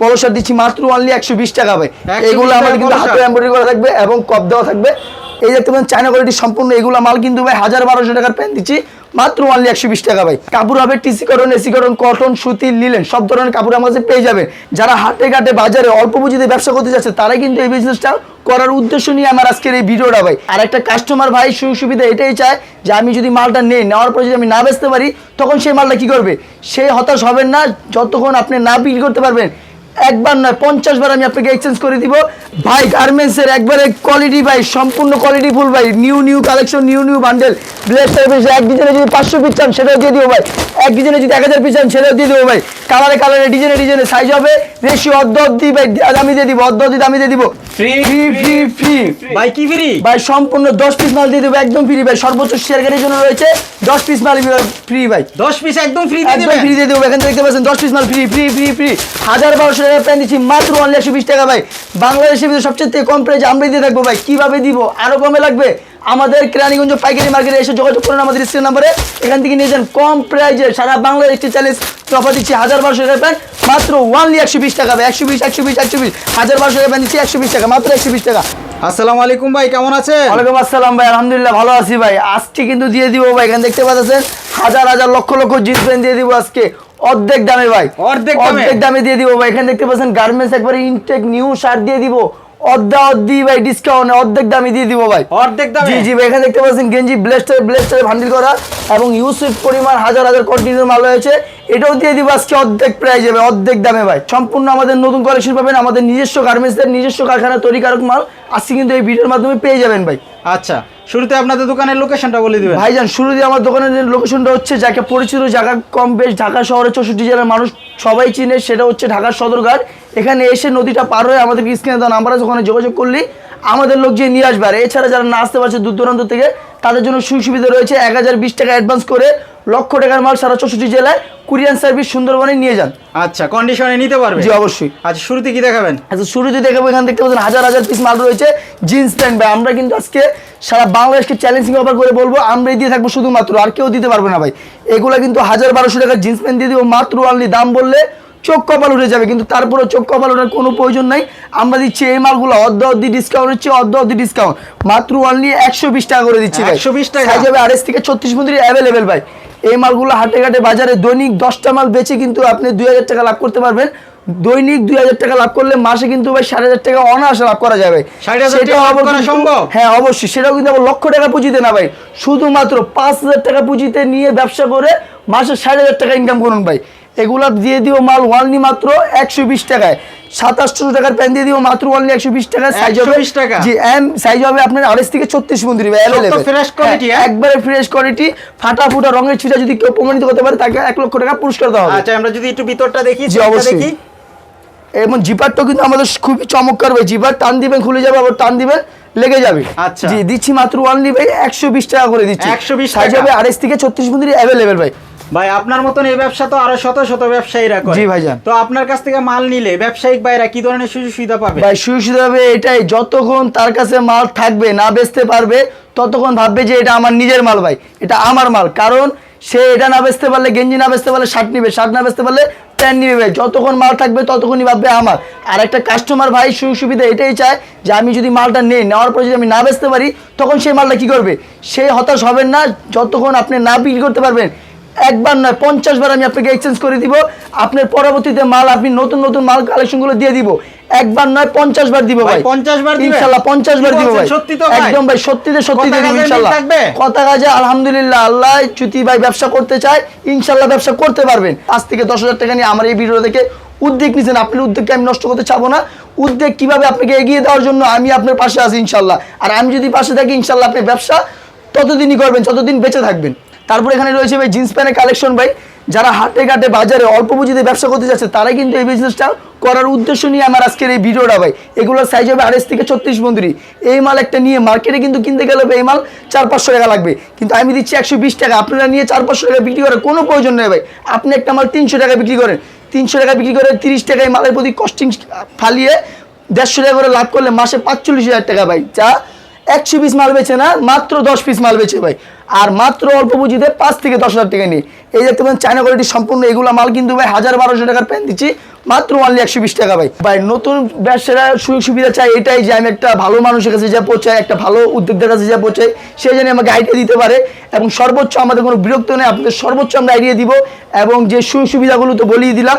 পলো শার্ট দিচ্ছি মাত্র অনলি একশো বিশ টাকা ভাই। এগুলো আমাদের কিন্তু হাতে। এমব্রয়ডারি করা থাকবে এবং কপ দেওয়া থাকবে। এই দেখতে পাচ্ছেন চায়না কোয়ালিটি সম্পূর্ণ এগুলো মাল কিন্তু ভাই হাজার বারোশো টাকার প্যান্ট দিচ্ছি। মাত্র অনলি একশো বিশ টাকা ভাই। কাপড় হবে TC cotton AC cotton cotton সুতি লিলেন সব ধরনের কাপড় আমার কাছে পেয়ে যাবেন। যারা হাটে ঘাটে বাজারে অল্প পুঁজিতে ব্যবসা করতে যাচ্ছে তারাই কিন্তু এই বিজনেসটা করার উদ্দেশ্য নিয়ে আমার আজকের এই ভিডিওটা ভাই। আর একটা কাস্টমার ভাই সুযোগ সুবিধা এটাই চায় যে আমি যদি মালটা নেই নেওয়ার পর যদি আমি না বেচতে পারি তখন সেই মালটা কি করবে? সে হতাশ হবেন না যতক্ষণ আপনি না বিক্রি করতে পারবেন একবার নয় পঞ্চাশ বার আমি আপনাকে এক্সচেঞ্জ করে দিব। ভাই গার্মেন্টস এর একবারে কোয়ালিটি ভাই সম্পূর্ণ কোয়ালিটি ফুল ভাই। New new collection new new bundle blazer এক ডিজাইনে যদি পাঁচশো পিস চান সেটাও দিয়ে দিব ভাই। এক ডিজাইনে যদি এক হাজার পিস চান সেটাও দিয়ে দেবো ভাই। কালারে কালারে ডিজাইনে ডিজাইনে সাইজ হবে। বেশি অর্ধ অর্ধি ভাই দামি দিয়ে দিব অর্ধ অর্ধি দামি দিয়ে দিব। ফ্রি ফ্রি ফ্রি ভাই কি ফ্রি ভাই সম্পূর্ণ দশ পিস মাল দিয়ে দেবো একদম ফ্রি ভাই। সর্বোচ্চ শেয়ার গাড়ির জন্য রয়েছে দশ পিস মাল ফ্রি ভাই। 10 পিস একদম ফ্রি একদম ফ্রি দিয়ে দেবো এখান থেকে দেখতে পাচ্ছেন দশ পিস মাল ফ্রি ফ্রি ফ্রি ফ্রি হাজার বারোশো টাকা প্যান্ট দিচ্ছি মাত্র অনলি একশো বিশ টাকা ভাই। বাংলাদেশের ভিতরে সবচেয়ে থেকে কম প্রাইস আমরা দিয়ে থাকব ভাই। কীভাবে দিব? আরও কমে লাগবে? আমাদের কেরানীগঞ্জ পাইকারি মার্কেটে এসে যোগাযোগ করুন আমাদের স্ক্রিন নাম্বারে। এখান থেকে নিয়ে যান কম প্রাইজে সারা বাংলাদেশ একটি চ্যালেঞ্জ অফার দিচ্ছি হাজার বারোশো টাকা প্যান্ট মাত্র ওয়ানলি একশো বিশ টাকা ভাই। একশো বিশ একশো বিশ একশো বিশ। হাজার বারোশো টাকা প্যান্ট দিচ্ছি একশো বিশ টাকা মাত্র একশো বিশ টাকা। আসসালামু আলাইকুম ভাই কেমন আছে ওয়ালাইকুম আসসালাম ভাই আলহামদুলিল্লাহ ভালো আছি ভাই। আজকে কিন্তু দিয়ে দিব ভাই এখানে দেখতে পাচ্ছেন হাজার হাজার লক্ষ লক্ষ জিন্স প্যান্ট দিয়ে দিব আজকে। অর্ধেক দামে ভাই। অর্ধেক? অর্ধেক দামে দিয়ে দিব ভাই। এখানে দেখতে পাচ্ছেন গার্মেন্টস একবারে ইনটেক নিউ শার্ট দিয়ে দিব। অর্ধা অর্ধি ভাই ডিসকাউন্ট অর্ধেক দামে দিয়ে দিব ভাই। অর্ধেক দামে? জি জি ভাই এখানে দেখতে পাচ্ছেন গেঞ্জি ব্লেস্টার ব্লেস্টারে ভান্ডিল করা এবং ইউসেফ পরিমাণ হাজার হাজার কন্টিনিউ মাল রয়েছে। এটাও দিয়ে দিব আজকে অর্ধেক প্রাইস যাবে অর্ধেক দামে ভাই। সম্পূর্ণ আমাদের নতুন কালেকশন পাবেন। আমাদের নিজস্ব গার্মেন্টসের নিজস্ব কারখানা তৈরি কারক মাল আজকে কিন্তু এই ভিডিওর মাধ্যমে পেয়ে যাবেন ভাই। আচ্ছা শুরুতে আপনাদের দোকানের লোকেশনটা বলে দিবেন। ভাইজান, শুরুতে আমার দোকানের লোকেশনটা হচ্ছে, যাকে পরিচিত জায়গা কম বেশ ঢাকা শহরে চৌষট্টি জেলার মানুষ সবাই চিনে, সেটা হচ্ছে ঢাকার সদরঘাট। এখানে এসে নদীটা পার হয়ে আমাদের স্ক্রিনে দেওয়া নাম্বার আছে, ওখানে যোগাযোগ করলি আমাদের লোক যে নিয়ে আসবে। আর এছাড়া যারা না আসতে পারছে দূর দূরান্ত থেকে, তাদের জন্য সুবিধা রয়েছে এক হাজার বিশ টাকা অ্যাডভান্স করে লক্ষ টাকার মাল সারা চৌষট্টি জেলায় কুরিয়ান সার্ভিস সুন্দরবনে নিয়ে যান। আচ্ছা কন্ডিশনে নিতে পারবে? জি অবশ্যই। আচ্ছা শুরুতে কি দেখাবেন? আচ্ছা শুরুতে দেখাবো এখান দেখতে পাচ্ছেন হাজার হাজার পিস মাল রয়েছে জিন্স প্যান্ট ভাই আমরা কিন্তু আজকে সারা বাংলাদেশকে চ্যালেঞ্জিং অফার করে বলব আমরাই দিয়ে থাকব শুধুমাত্র আর কেউ দিতে পারবে না ভাই। এগুলো কিন্তু হাজার বারোশো টাকার জিন্স প্যান্ট দিয়ে দিব মাত্র অনলি দাম বললে চোখ কপাল উঠে যাবে কিন্তু তারপরে চোখ কপাল ওঠার কোনো প্রয়োজন নাই। আমরা দিচ্ছি এই মালগুলো অর্ধ অর্ধি ডিসকাউন্ট হচ্ছে অর্ধ অর্ধি ডিসকাউন্ট মাত্র অনলি একশো বিশ টাকা করে দিচ্ছি ভাই। 120 টাকা? যাবে আড়াইশ থেকে ছত্রিশ মন্দির অ্যাভেলেবেল ভাই। এই মালগুলো হাটে ঘাটে বাজারে দৈনিক দশটা মাল বেচে কিন্তু আপনি দুই হাজার টাকা লাভ করতে পারবেন। দৈনিক দুই হাজার টাকা লাভ করলে মাসে কিন্তু ভাই সাড়ে হাজার টাকা অনায়াসে লাভ করা যাবে 60,000 টাকা সেটাও লাভ আবার করা কিন্তু- সম্ভব? হ্যাঁ অবশ্যই। সেটাও কিন্তু আবার লক্ষ টাকা পুঁজিতে না ভাই। শুধুমাত্র পাঁচ হাজার টাকা পুঁজিতে নিয়ে ব্যবসা করে মাসে ষাট হাজার টাকা ইনকাম করুন ভাই। এগুলা দিয়ে দিও মাল ওয়ালনি মাত্র একশো বিশ টাকায় সাতাশশো টাকার প্যান্ট দিয়ে দিও মাত্র ওয়ানলি একশো বিশ টাকা সাইজ হবে 120 টাকা? জি এম সাইজ হবে আপনার আড়াইশ থেকে ছত্রিশ মন্দির fresh quality, হ্যাঁ, হ্যাঁ? একবারে ফ্রেশ কোয়ালিটি ফাটা ফুটা রঙের ছিটা যদি কেউ প্রমাণিত করতে পারে তাকে এক লক্ষ টাকা পুরস্কার দেওয়া হবে আচ্ছা আমরা যদি একটু ভিতরটা দেখি জি, অবশ্যই। এবং জিপারটাও কিন্তু আমাদের খুবই চমৎকার ভাই জিপার টান দিবেন খুলে যাবে আবার টান দিবেন লেগে যাবে আচ্ছা। জি দিচ্ছি মাত্র ওয়ানলি ভাই একশো বিশ টাকা করে দিচ্ছি 120 সাইজ টাকা। হবে আড়াইশ থেকে ছত্রিশ মন্দির অ্যাভেলেবেল ভাই ভাই আপনার মতন এই ব্যবসা তো আরও শত শত ব্যবসায়ীরা করে। জি, ভাইজান। তো আপনার কাছ থেকে মাল নিলে ব্যবসায়িক বাইরা কি ধরনের সুযোগ সুবিধা পাবে? ভাই সুযোগ সুবিধা হবে এটাই যতক্ষণ তার কাছে মাল থাকবে না বেচতে পারবে ততক্ষণ ভাববে যে এটা আমার নিজের মাল ভাই এটা আমার মাল। কারণ সে এটা না বেচতে পারলে গেঞ্জি না বেচতে পারলে শার্ট নিবে শার্ট না বেচতে পারলে প্যান্ট নিবে ভাই। যতক্ষণ মাল থাকবে ততক্ষণই ভাববে আমার। আর একটা কাস্টমার ভাই সুযোগ সুবিধা এটাই চায় যে আমি যদি মালটা নেই নেওয়ার পর যদি আমি না বেচতে পারি তখন সেই মালটা কি করবে? সে হতাশ হবেন না যতক্ষণ আপনি না বিক্রি করতে পারবেন একবার নয় পঞ্চাশ বার আমি আপনাকে এক্সচেঞ্জ করে দিব। আপনার পরবর্তীতে মাল আপনি নতুন নতুন মাল কালেকশনগুলো দিয়ে দিব। একবার নয় পঞ্চাশ বার দিব ভাই, 50 বার ইনশাল্লাহ পঞ্চাশ বার দিব ভাই। একদম ভাই সত্যিতে সত্যি দিব ইনশাল্লাহ। কথা কাজে আলহামদুলিল্লাহ আল্লাহ চুতি ভাই ব্যবসা করতে চায় ইনশাল্লাহ ব্যবসা করতে পারবেন। আজ থেকে দশ হাজার টাকা নিয়ে আমার এই ভিডিও দেখে উদ্যোগ নিয়েছেন আপনার উদ্যোগকে আমি নষ্ট করতে চাবো না। উদ্যোগ কীভাবে আপনাকে এগিয়ে দেওয়ার জন্য আমি আপনার পাশে আছি ইনশাল্লাহ। আর আমি যদি পাশে থাকি ইনশাল্লাহ আপনি ব্যবসা ততদিনই করবেন যতদিন বেঁচে থাকবেন। তারপর এখানে রয়েছে ভাই জিন্স প্যান্টের কালেকশন ভাই। যারা হাটে ঘাটে বাজারে অল্প পুঁজিতে ব্যবসা করতে যাচ্ছে, তারাই কিন্তু এই বিজনেসটা করার উদ্দেশ্য নিয়ে আমার আজকের এই ভিডিওটা ভাই। এগুলোর সাইজ হবে আড়াইশ থেকে ছত্রিশ বন্ধুরি। এই মাল একটা নিয়ে মার্কেটে কিন্তু কিনতে গেলে এই মাল চার পাঁচশো টাকা লাগবে। কিন্তু আমি দিচ্ছি একশো বিশ টাকা। আপনারা নিয়ে চার পাঁচশো টাকা বিক্রি করার কোনো প্রয়োজন নেই ভাই। আপনি একটা মাল তিনশো টাকা বিক্রি করেন। তিনশো টাকা বিক্রি করে তিরিশ টাকায় মালের প্রতি কস্টিং ফালিয়ে দেড়শো টাকা করে লাভ করলে মাসে পাঁচচল্লিশ হাজার টাকা ভাই। যা একশো পিস মাল বেচে না, মাত্র দশ পিস মাল বেচে ভাই। আর মাত্র অল্প পুঁজিতে পাঁচ থেকে দশ হাজার টাকা নিই এই দেখতে পাচ্ছেন চায়না কোয়ালিটি সম্পূর্ণ এগুলো মাল কিন্তু ভাই হাজার বারোশো টাকার প্যান্ট দিচ্ছি, মাত্র অনলি একশো বিশ টাকা ভাই। ভাই, নতুন ব্যবসারা সুযোগ সুবিধা চাই এটাই যে আমি একটা ভালো মানুষের কাছে যা পৌঁছাই, একটা ভালো উদ্যোক্তার কাছে যা পৌঁছাই, সে যেন আমাকে আইডিয়া দিতে পারে এবং সর্বোচ্চ আমাদের কোনো বিরক্ত নেই, আপনাদের সর্বোচ্চ আমরা আইডিয়া দিব এবং যে সুযোগ সুবিধাগুলো তো বলিয়ে দিলাম,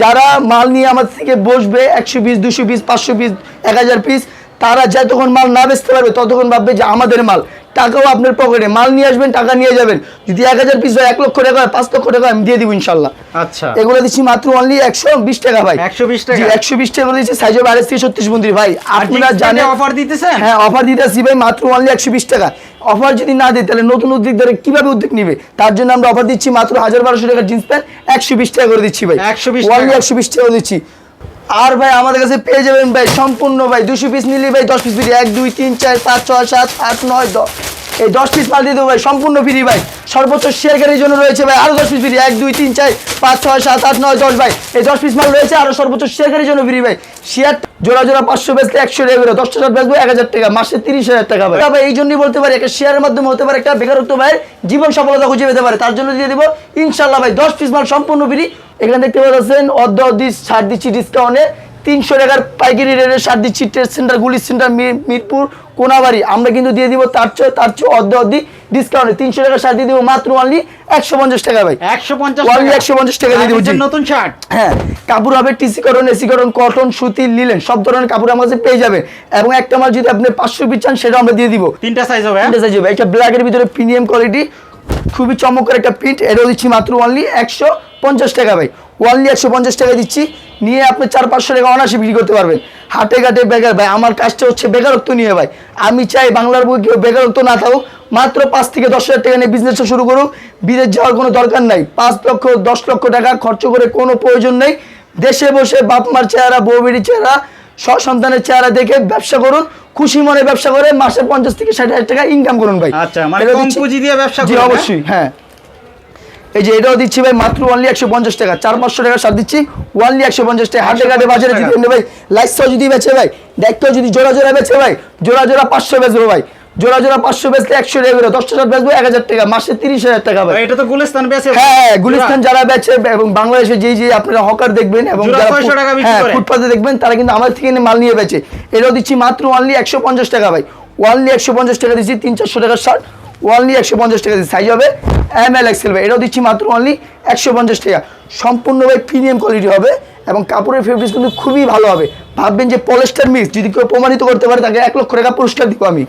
যারা মাল নিয়ে আমার থেকে বসবে, একশো পিস দুশো পিস পাঁচশো পিস এক হাজার পিস তারা যতক্ষণ মাল না বেচতে পারবে ততক্ষণ ভাববে যে আমাদের মাল। টাকাও আপনার পকেটে। মাল নিয়ে আসবেন টাকা নিয়ে যাবেন। যদি এক হাজার পিস হয় এক লক্ষ টাকা হয় পাঁচ লক্ষ টাকা আমি দিয়ে দিব ইনশাল্লাহ। আচ্ছা। এগুলো দিচ্ছি মাত্র অনলি একশো বিশ টাকা ভাই। 120 টাকা? একশো বিশ টাকা দিচ্ছি সাইজ হবে আড়াইশ থেকে ছত্রিশ মন্দির। ভাই আপনারা জানেন অফার দিতেছেন? হ্যাঁ অফার দিতেছি ভাই মাত্র অনলি একশো বিশ টাকা। অফার যদি না দিই তাহলে নতুন উদ্যোগ ধরে কীভাবে উদ্যোগ নিবে? তার জন্য আমরা অফার দিচ্ছি মাত্র হাজার বারোশো টাকার জিন্স প্যান্ট একশো বিশ টাকা করে দিচ্ছি ভাই। 120 অনলি একশো বিশ টাকা দিচ্ছি। আর ভাই আমাদের কাছে পেয়ে যাবেন ভাই সম্পূর্ণ ভাই দুশো পিস নিলে ভাই দশ পিস ফ্রি এক, দুই, তিন, চার, পাঁচ, ছয়, সাত, আট, নয়, দশ। এই দশ পিস মাল দিয়ে দেবো ভাই, সম্পূর্ণ ফ্রি ভাই। সর্বোচ্চ শেয়ারকারীর জন্য রয়েছে ভাই আরও দশ পিস ফ্রি এক, দুই, তিন, চার, পাঁচ, ছয়, সাত, আট, নয়, দশ ভাই। এই দশ পিস মাল রয়েছে আরও সর্বোচ্চ শেয়ারকারীর জন্য ফ্রি ভাই। শেয়ার জোড়া জোড়া পাঁচশো বেচলে একশো টাকা করে, দশটা শার্ট বেচবো এক হাজার টাকা, মাসে তিরিশ হাজার টাকা ভাই। ভাই এই জন্যই বলতে পারি, একটা শেয়ারের মাধ্যমে হতে পারে একটা বেকারত্ব ভাইয়ের জীবন সফলতা খুঁজে পেতে পারে। তার জন্য দিয়ে দেবো ইনশাল্লাহ ভাই, দশ পিস মাল সম্পূর্ণ ফ্রি এখানে দেখতে পাচ্ছেন, অর্ধ, অর্ধি ছাড় দিচ্ছি ডিসকাউন্টে তিনশো টাকার পাইকারি রেটে সার দিচ্ছি ট্রেড সেন্টার গুলি সেন্টার মিরপুর কোনাবাড়ি। আমরা কিন্তু দিয়ে দিব তার চেয়ে তার চেয়ে অর্ধ অর্ধি ডিসকাউন্টে তিনশো টাকা শার্ট দিয়ে দিব মাত্র অনলি একশো পঞ্চাশ টাকা ভাই। একশো পঞ্চাশ একশো পঞ্চাশ টাকা দিয়ে দিবো। নতুন শার্ট হ্যাঁ কাপড় হবে টিসি করন এসি করন কটন সুতি লিলেন সব ধরনের কাপড় আমার কাছে পেয়ে যাবেন এবং একটা মাল যদি আপনি পাঁচশো পিস চান সেটা আমরা দিয়ে দিব। তিনটা সাইজ হবে হ্যাঁ? সাইজ size হবে। একটা ব্ল্যাকের ভিতরে প্রিমিয়াম কোয়ালিটি খুবই চমৎকার একটা প্রিন্ট এটাও দিচ্ছি মাত্র অনলি একশো পঞ্চাশ টাকা ভাই। অনলি একশো পঞ্চাশ টাকা দিচ্ছি। নিয়ে আপনি চার পাঁচশো টাকা অনায়াসে বিক্রি করতে পারবেন। হাটে ঘাটে বেকার ভাই আমার কাজটা হচ্ছে বেকারত্ব নিয়ে ভাই। আমি চাই বাংলার বই কেউ বেকারত্ব না থাকুক মাত্র পাঁচ থেকে দশ হাজার টাকা নিয়ে বিজনেসটা শুরু করুক। বিদেশ যাওয়ার কোনো দরকার নাই। পাঁচ লক্ষ দশ লক্ষ টাকা খরচ করে কোনো প্রয়োজন নেই। দেশে বসে বাপ মার চেহারা বউ বেড়ির চেহারা সন্তানের চেহারা দেখে ব্যবসা করুন। খুশি মনে ব্যবসা করে মাসে পঞ্চাশ থেকে ষাট হাজার টাকা ইনকাম করুন ভাই। আচ্ছা, মানে কম পুঁজি দিয়ে ব্যবসা জি করুন, হ্যাঁ? অবশ্যই হ্যাঁ। এই যে এটাও দিচ্ছি ভাই মাত্র অনলি একশো পঞ্চাশ টাকা। চার পাঁচশো টাকা সার দিচ্ছি অনলি একশো পঞ্চাশ টাকা। হাটে ঘাটে বাজারে যদি 150 এমনি ভাই লাইসও যদি বেচে ভাই দেখতেও যদি জোড়া জোড়া বেচে ভাই জোড়া জোড়া পাঁচশো বেচবো ভাই। জোড়া জোড়া পাঁচশো বেচলে একশো টাকা করে দশটা শার্ট বেচবো এক হাজার টাকা মাসে তিরিশ হাজার টাকা ভাই। এটা তো গুলিস্তান বেছে হ্যাঁ গুলিস্তান যারা বেচে এবং বাংলাদেশে যেই যে আপনারা হকার দেখবেন এবং জোড়া যারা 600 ফুট- টাকা বিক্রি হ্যাঁ ফুটপাতে দেখবেন তারা কিন্তু আমার থেকে মাল নিয়ে বেচে। এটাও দিচ্ছি মাত্র অনলি একশো পঞ্চাশ টাকা ভাই। অনলি একশো পঞ্চাশ টাকা দিচ্ছি তিন চারশো টাকার শার্ট অনলি একশো পঞ্চাশ টাকা সাইজ হবে এম এল এক্সেল ভাই। এটাও দিচ্ছি মাত্র অনলি একশো পঞ্চাশ টাকা। সম্পূর্ণ ভাই প্রিমিয়াম কোয়ালিটি হবে এবং কাপড়ের ফেব্রিক্স কিন্তু খুবই ভালো হবে। ভাববেন যে পলেস্টার মিক্স যদি কেউ প্রমাণিত করতে পারে তাকে এক লক্ষ টাকা পুরস্কার দিব আমি।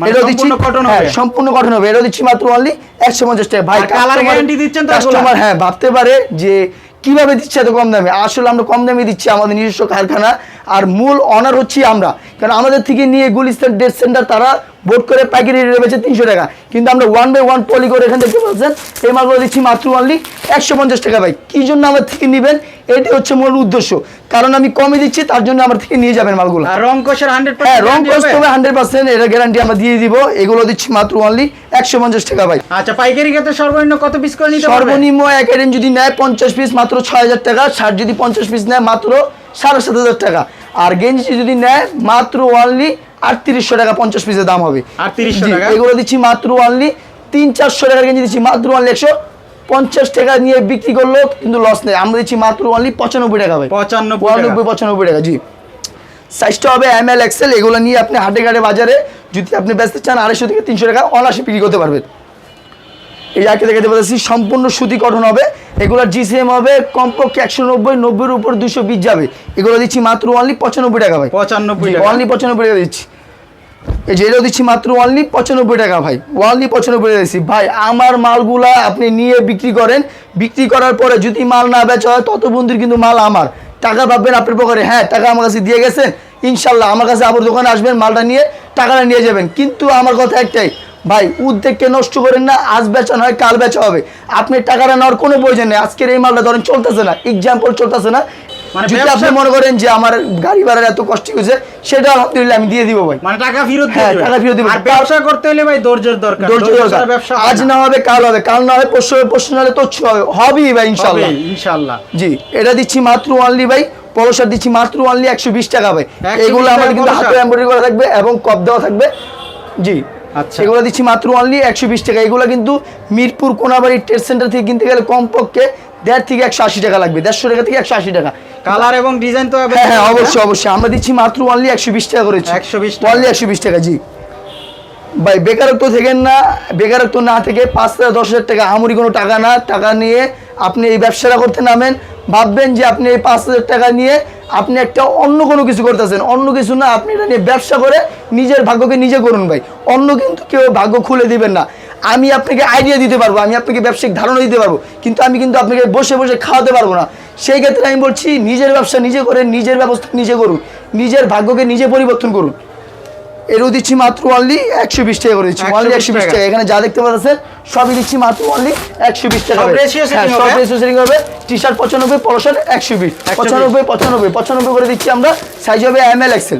মানে এটাও দিচ্ছি সম্পূর্ণ হ্যাঁ? সম্পূর্ণ কটন হবে। এটাও দিচ্ছি মাত্র অনলি একশো পঞ্চাশ টাকা। ভাই customer- guarantee দিচ্ছেন customer হ্যাঁ ভাবতে পারে যে কীভাবে দিচ্ছে এত কম দামে। আসলে আমরা কম দামে দিচ্ছি আমাদের নিজস্ব কারখানা। আর মূল অনার হচ্ছি আমরা। কারণ আমাদের থেকে নিয়ে গুলিস্তান ডেট সেন্টার তারা বোর্ড করে পাইকারি রেটে তিনশো টাকা। কিন্তু আমরা ওয়ান বাই ওয়ান পলি করে এখান থেকে বলছেন? এই মালগুলো দিচ্ছি মাত্র অনলি একশো পঞ্চাশ টাকা ভাই। কি জন্য আমার থেকে নেবেন? এটাই হচ্ছে মূল উদ্দেশ্য। কারণ আমি কমে দিচ্ছি তার জন্য আমার থেকে নিয়ে যাবেন মালগুলো। রং কোষের হান্ড্রেড হ্যাঁ রং কষ্ট হবে? হান্ড্রেড পার্সেন্ট এটা গ্যারান্টি আমরা দিয়ে দিব। এগুলো দিচ্ছি মাত্র অনলি একশো পঞ্চাশ টাকা ভাই। আচ্ছা পাইকারি ক্ষেত্রে সর্বনিম্ন কত পিস করে নিতে সর্বনিম্ন এক যদি নেয় পঞ্চাশ পিস মাত্র ছয় হাজার টাকা। শার্ট যদি পঞ্চাশ পিস নেয় মাত্র সাড়ে সাত হাজার টাকা। আর গেঞ্জি যদি নেয় মাত্র অনলি আটত্রিশশো টাকা পঞ্চাশ পিসের দাম হবে। 3800 জি, টাকা? এগুলো দিচ্ছি মাত্র অনলি তিন চারশো টাকার গেঞ্জি দিচ্ছি মাত্র অনলি একশো পঞ্চাশ টাকা নিয়ে বিক্রি করল কিন্তু লস নেই। আমরা দিচ্ছি মাত্র অনলি পঁচানব্বই টাকা হবে পঁচানব্বই পঁচানব্বই টাকা জি। সাইজটা হবে এম এল এক্সেল এগুলো নিয়ে আপনি হাটে ঘাটে বাজারে যদি আপনি ব্যস্ত চান আড়াইশো থেকে তিনশো টাকা অনায়াসে বিক্রি করতে পারবেন। এই আগে দেখাতে পাচ্ছি সম্পূর্ণ সুতি গঠন হবে। এগুলোর জিসিএম হবে কমপক্ষে একশো নব্বই নব্বইয়ের উপর দুশো বিশ যাবে। এগুলো দিচ্ছি মাত্র অনলি পঁচানব্বই টাকা ভাই। পঁচানব্বই অনলি পঁচানব্বই টাকা দিচ্ছি। এই যে এটাও দিচ্ছি মাত্র অনলি পঁচানব্বই টাকা ভাই। অনলি পঁচানব্বই টাকা দিচ্ছি। ভাই আমার মালগুলা আপনি নিয়ে বিক্রি করেন। বিক্রি করার পরে যদি মাল না বেচা হয় তত বন্ধুর কিন্তু মাল আমার। টাকা পাবেন আপনার পকেটে হ্যাঁ টাকা আমার কাছে দিয়ে গেছেন ইনশাল্লাহ আমার কাছে আবার দোকানে আসবেন মালটা নিয়ে টাকাটা নিয়ে যাবেন। কিন্তু আমার কথা একটাই ভাই উদ্যোগকে নষ্ট করেন না আজ বেচা নয় কাল বেচা হবে। আপনি টাকাটা নেওয়ার কোনো প্রয়োজন নেই। আজকের এই মালটা ধরেন চলতেছে না এক্সাম্পল চলতেছে না। মানে যদি আপনি মনে করেন যে আমার গাড়ি ভাড়ার এত কষ্ট হয়েছে সেটা আলহামদুলিল্লাহ আমি দিয়ে দিব ভাই। মানে টাকা ফেরত হ্যাঁ, টাকা ফেরত দিবে। আর ব্যবসা করতে হলে ভাই ধৈর্যের দরকার। ধৈর্য ধৈর্য দরকার। ব্যবসা আজ না। হবে কাল হবে। কাল না হবে পরশু হবে পরশু না হলে তো হবেই ভাই ইনশাআল্লাহ। জি এটা দিচ্ছি মাত্র অনলি ভাই দিচ্ছি মাত্র অনলি একশো বিশ টাকা ভাই। এগুলো আমাদের টাকা কিন্তু হাতে এমব্রয়ডারি করা থাকবে এবং কপ দেওয়া থাকবে। জি। আচ্ছা। এগুলো দিচ্ছি মাত্র অনলি একশো বিশ টাকা। এগুলো কিন্তু মিরপুর কোনাবাড়ি ট্রেড সেন্টার থেকে কিনতে গেলে কমপক্ষে দেড় থেকে একশো আশি টাকা লাগবে। দেড়শো টাকা থেকে একশো আশি টাকা। কালার এবং ডিজাইন তো হ্যাঁ হ্যাঁ অবশ্যই অবশ্যই। আমরা দিচ্ছি মাত্র অনলি একশো বিশ টাকা করেছি 120 টাকা। অনলি একশো বিশ টাকা জি। ভাই বেকারত্ব থেকে না বেকারত্ব না থেকে পাঁচ থেকে দশ হাজার টাকা আমরি কোনো টাকা না। টাকা নিয়ে আপনি এই ব্যবসাটা করতে নামেন। ভাববেন যে আপনি এই পাঁচ হাজার টাকা নিয়ে আপনি একটা অন্য কোনো কিছু করতেছেন, অন্য কিছু না, আপনি এটা নিয়ে ব্যবসা করে নিজের ভাগ্যকে নিজে করুন ভাই। অন্য কিন্তু কেউ ভাগ্য খুলে দিবেন না। আমি আপনাকে আইডিয়া দিতে পারব, আমি আপনাকে ব্যবসায়িক ধারণা দিতে পারব, কিন্তু আমি কিন্তু আপনাকে বসে বসে খাওয়াতে পারব না। সেই ক্ষেত্রে আমি বলছি, নিজের ব্যবসা নিজে করে নিজের ব্যবস্থা নিজে করুন। নিজের ভাগ্যকে নিজে পরিবর্তন করুন। এরও দিচ্ছি মাত্র অনলি একশো বিশ টাকা করে দিচ্ছি। 120 অনলি একশো বিশ টাকা। এখানে যা দেখতে পাচ্ছেন সবই দিচ্ছি মাত্র অনলি একশো বিশ টাকা সব setting হ্যাঁ? রেশিও সেটিং হবে? টি শার্ট পঁচানব্বই পলো একশো বিশ। পঁচানব্বই পঁচানব্বই পঁচানব্বই করে দিচ্ছি আমরা। সাইজ হবে এম এল এক্সেল